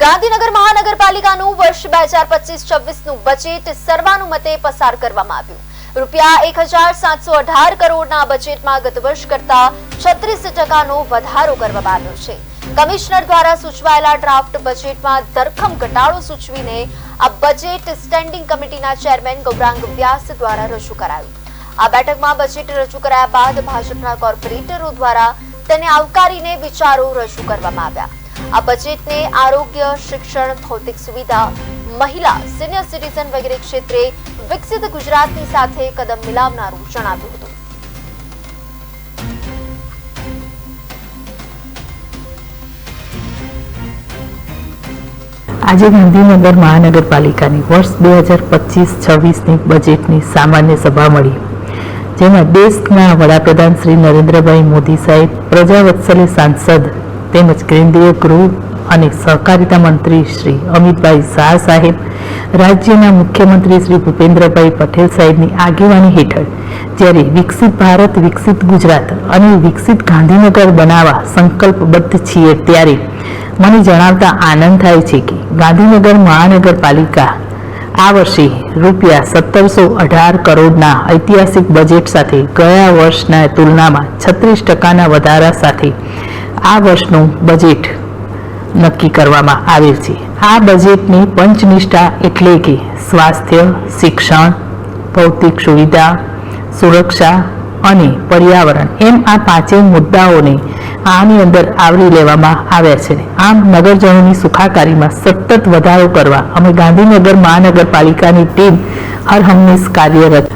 ગાંધીનગર મહાનગરપાલિકાનું વર્ષ બે હજાર પચીસ છવ્વીસનું બજેટ સર્વાનુમતે પસાર કરવામાં આવ્યું. રૂપિયા એક હજાર સાતસો અઢાર કરોડના બજેટમાં ગત વર્ષ કરતા છત્રીસ ટકાનો વધારો કરવામાં આવ્યો છે. કમિશનર દ્વારા સૂચવાયેલા ડ્રાફ્ટ બજેટમાં ધરખમ ઘટાડો સૂચવીને આ બજેટ સ્ટેન્ડિંગ કમિટીના ચેરમેન ગૌરાંગ વ્યાસ દ્વારા રજૂ કરાયું. આ બેઠકમાં બજેટ રજૂ કરાયા બાદ ભાજપના કોર્પોરેટરો દ્વારા તેને આવકારીને વિચારો રજૂ કરવામાં આવ્યા. આ બજેટને આરોગ્ય, શિક્ષણ, ભૌતિક સુવિધા, મહિલા સિનિયર સિટીઝન વગેરે ક્ષેત્રે વિકસિત ગુજરાતની સાથે કદમ મિલાવનારું જણાવ્યું હતું. આજે ગાંધીનગર મહાનગરપાલિકાની વર્ષ બે હજાર પચીસ છવ્વીસની બજેટની સામાન્ય સભા મળી. જેમાં દેશના વડાપ્રધાન શ્રી નરેન્દ્રભાઈ મોદી સાહેબ, પ્રજાવત્સલી સાંસદ તેમજ કેન્દ્રીય ગૃહ અને સહકારિતા મંત્રી શ્રી અમિતભાઈ શાહ સાહેબ, રાજ્યના મુખ્યમંત્રી શ્રી ભૂપેન્દ્રભાઈ પટેલ સાહેબની આગેવાની હેઠળ જ્યારે વિકસિત ભારત, વિકસિત ગુજરાત અને વિકસિત ગાંધીનગર બનાવવા સંકલ્પબદ્ધ છીએ ત્યારે મને જણાવતા આનંદ થાય છે કે ગાંધીનગર મહાનગરપાલિકા આ વર્ષે રૂપિયા સત્તરસો અઢાર કરોડના ઐતિહાસિક બજેટ સાથે ગયા વર્ષના તુલનામાં છત્રીસ ટકાના વધારા સાથે આ વર્ષનું બજેટ નક્કી કરવામાં આવેલ છે. આ બજેટની પંચનિષ્ઠા એટલે કે સ્વાસ્થ્ય, શિક્ષણ, ભૌતિક સુવિધા, સુરક્ષા અને પર્યાવરણ એમ આ પાંચેય મુદ્દાઓને આની અંદર આવરી લેવામાં આવ્યા છે. આમ નગરજનોની સુખાકારીમાં સતત વધારો કરવા અમે ગાંધીનગર મહાનગરપાલિકાની ટીમ હર હંમેશ કાર્યરત